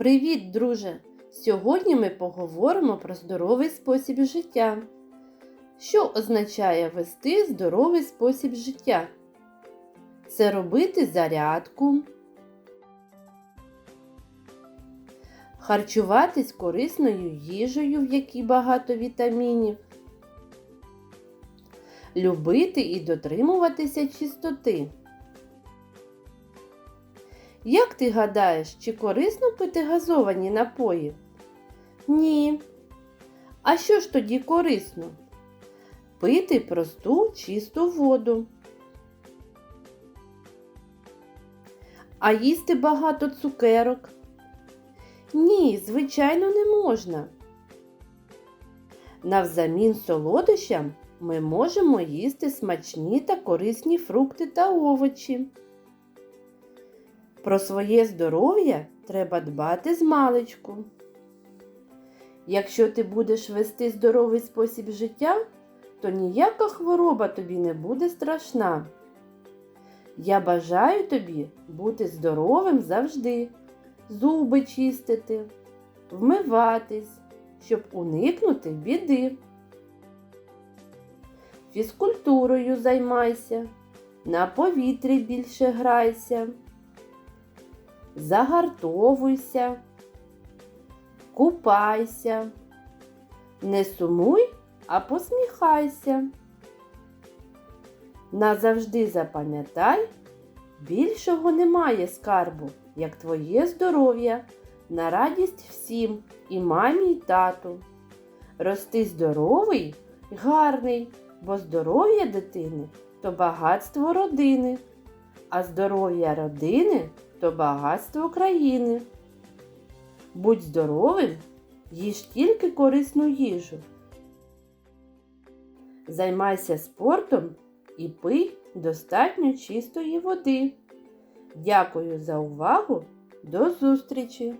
Привіт, друже! Сьогодні ми поговоримо про здоровий спосіб життя. Що означає вести здоровий спосіб життя? Це робити зарядку, харчуватись корисною їжею, в якій багато вітамінів, любити і дотримуватися чистоти. Як ти гадаєш, чи корисно пити газовані напої? Ні. А що ж тоді корисно? Пити просту чисту воду. А їсти багато цукерок? Ні, звичайно, не можна. Навзамін солодощам ми можемо їсти смачні та корисні фрукти та овочі. Про своє здоров'я треба дбати з маличку. Якщо ти будеш вести здоровий спосіб життя, то ніяка хвороба тобі не буде страшна. Я бажаю тобі бути здоровим завжди, зуби чистити, вмиватись, щоб уникнути біди. Фізкультурою займайся, на повітрі більше грайся загартовуйся, купайся, не сумуй, а посміхайся. Назавжди запам'ятай, більшого немає скарбу, як твоє здоров'я, на радість всім і мамі, і тату. Рости здоровий, гарний, бо здоров'я дитини то багатство родини, а здоров'я родини то багатство країни. Будь здоровим, їж тільки корисну їжу. Займайся спортом і пий достатньо чистої води. Дякую за увагу. До зустрічі!